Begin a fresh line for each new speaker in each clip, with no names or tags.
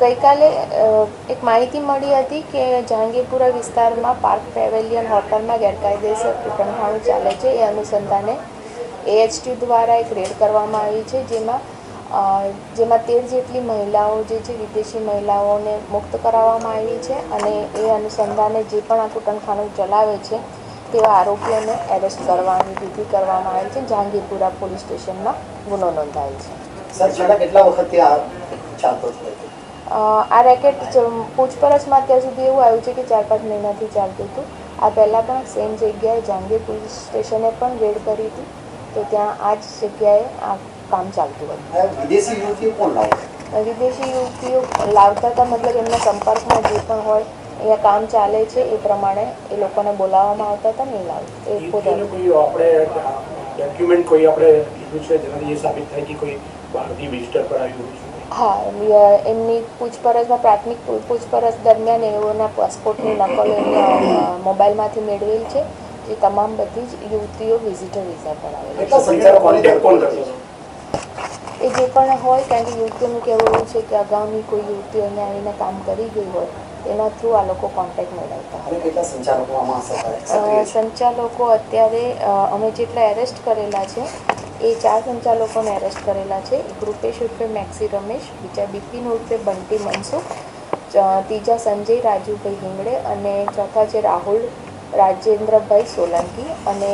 ગઈકાલે એક માહિતી મળી હતી કે જહાંગીરપુરા વિસ્તારમાં પાર્ક પેવેલિયન હોટલમાં ગેરકાયદેસર કૂટણખાણું ચાલે છે. એ અનુસંધાને એએચટી દ્વારા એક રેડ કરવામાં આવી છે, જેમાં જેમાં તેર જેટલી મહિલાઓ જે છે, વિદેશી મહિલાઓને મુક્ત કરાવવામાં આવી છે અને એ અનુસંધાને જે પણ આ કૂટણખાણું ચલાવે છે, તેવા આરોપીઓને એરેસ્ટ કરવાની વિધિ કરવામાં આવી છે. જહાંગીરપુરા પોલીસ સ્ટેશનમાં ગુનો નોંધાયો છે.
સર કેટલા વખતથી આ ચાલતો
આ રેકેટ પૂછપરછમાં અત્યાર સુધી એવું આવ્યું છે કે ચાર પાંચ મહિનાથી ચાલતું હતું. આ પહેલાં પણ સેમ જગ્યાએ જાંગીર પોલીસ સ્ટેશને પણ રેડ કરી હતી. તો ત્યાં આ જ જગ્યાએ આ કામ ચાલતું હતું.
વિદેશી યુવતીઓ
લાવતા હતા મતલબ એમના સંપર્કમાં જે પણ હોય અહીંયા કામ ચાલે છે એ પ્રમાણે એ લોકોને બોલાવવામાં આવતા હતા ને એ લાવ એ
પોતાનું. કોઈ આપણે ડોક્યુમેન્ટ કોઈ આપણે લીધું છે જેનાથી એ સાબિત થાય કે કોઈ બહારથી વિઝિટર પર આવ્યું
હા એમની, પૂછપરછમાં પ્રાથમિક પૂછપરછ દરમિયાન એઓના પાસપોર્ટની નકલો મોબાઈલમાંથી મેળવેલ છે. જે તમામ બધી જ યુવતીઓ વિઝિટર વિઝા પર આવેલી છે. એ જે પણ હોય કારણ કે યુવતીઓનું કહેવું એવું છે કે અગાઉની કોઈ યુવતીઓ અહીંયા આવીને કામ કરી ગઈ હોય એના થ્રુ આ લોકો કોન્ટેક્ટ મેળવતા
સંચાલકો
અત્યારે અમે જેટલા એરેસ્ટ કરેલા છે એ ચાર સંચાલકોને એરેસ્ટ કરેલા છે. એક રૂપેશ ઉર્ફે મેક્સી રમેશ, બીજા બિપિન ઉર્ફે બંટી મનસુખ ત્રીજા સંજય રાજુભાઈ હિંગડે અને ચોથા છે રાહુલ રાજેન્દ્રભાઈ સોલંકી અને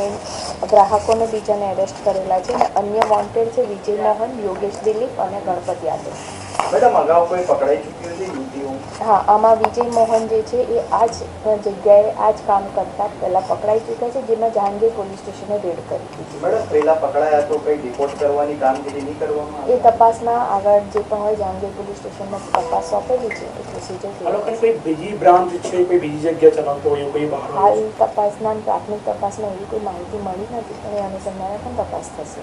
ગ્રાહકોને બીજાને એરેસ્ટ કરેલા છે. અને અન્ય વોન્ટેડ છે વિજય મોહન, યોગેશ દિલીપ અને ગણપત યાદવ
મેડમ અગાઉ કોઈ પકડાઈ ચૂક્યું છે યુવતીઓ?
હા આમાં વિજય મોહન જે છે એ આ જ જગ્યાએ આ જ કામ કરતા પહેલાં પકડાઈ ચૂક્યા છે જેમાં જહાંગીર પોલીસ સ્ટેશને રેડ કરી હતી
મેડમ પહેલાં પકડાયા તો કંઈ રિપોર્ટ કરવાની કામગીરી નહીં કરવામાં
એ તપાસના આગળ જે પણ હોય જહાંગીર પોલીસ સ્ટેશનમાં તપાસ સોંપેલી છે એ પ્રોસિજર
કોઈ બીજી બ્રાન્ચ છે કોઈ બીજી જગ્યા ચલાવતો હોય કોઈ બહાર
હાલ તપાસના પ્રાથમિક તપાસમાં એવી કોઈ માહિતી મળી નથી પણ એ અનુસંધાને પણ તપાસ થશે.